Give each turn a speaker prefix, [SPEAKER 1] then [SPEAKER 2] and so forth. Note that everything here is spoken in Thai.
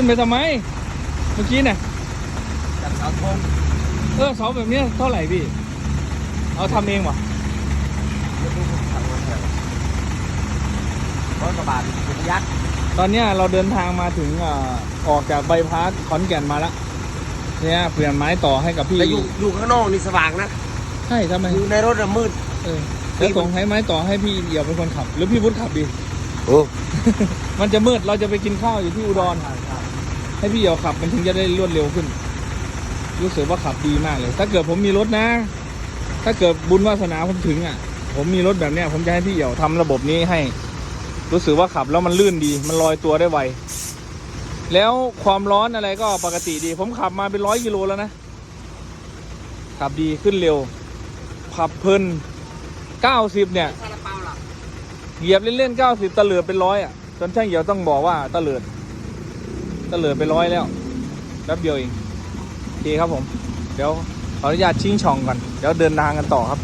[SPEAKER 1] ขึ้นไปทำไม เมื่อกี้น่ะ
[SPEAKER 2] จัดเสาธง
[SPEAKER 1] เออเสาแบบเนี้ยเท่าไหร่พี่ เอาทำเองวะ
[SPEAKER 2] ไม่รู้ทำมันเถอะร้อยกว่าบาทเป็นยักษ์
[SPEAKER 1] ตอนเนี้ยเราเดินทางมาถึงอ่าออกจากใบายพาสขอนแก่นมาแล้วเนี่ยเปลี่ยนไม้ต่อให้กับพี่
[SPEAKER 2] แต่อยู่อยู่ข้างนอกนี่สว่างนะ
[SPEAKER 1] ใช่ทำไม
[SPEAKER 2] อยู่ในรถน่ะมืด
[SPEAKER 1] เออแล้วส่งให้ไม้ต่อให้พี่เดี่ยวเป็นคนขับ หรือพี่พุทธขับดี
[SPEAKER 2] โอ้
[SPEAKER 1] มันจะมืดเราจะไปกินข้าวอยู่ที่อุดร ให้พี่เดี่ยวขับมันถึงจะได้รวดเร็วขึ้น รู้สึกว่าขับดีมากเลย ถ้าเกิดผมมีรถนะ ถ้าเกิดบุญวาสนาผมถึงอะ ผมมีรถแบบเนี้ย ผมจะให้พี่เดี่ยวทำระบบนี้ให้ รู้สึกว่าขับแล้วมันลื่นดี มันลอยตัวได้ไว แล้วความร้อนอะไรก็ปกติดี ผมขับมาเป็นร้อยกิโลแล้วนะ ขับดีขึ้นเร็ว ขับเพลินเก้าสิบเนี่ย
[SPEAKER 2] เห
[SPEAKER 1] ยียบเล่นๆเก้าสิบตะเลือเป็นร้อยอะจนช่างเหี่ยวต้องบอกว่าตะเลือ เตเลือดไปร้อยแล้วแป๊บเดียวเองโอเคครับผม เดี๋ยวขออนุญาตชิงช่องก่อน เดี๋ยวเดินทางกันต่อครับ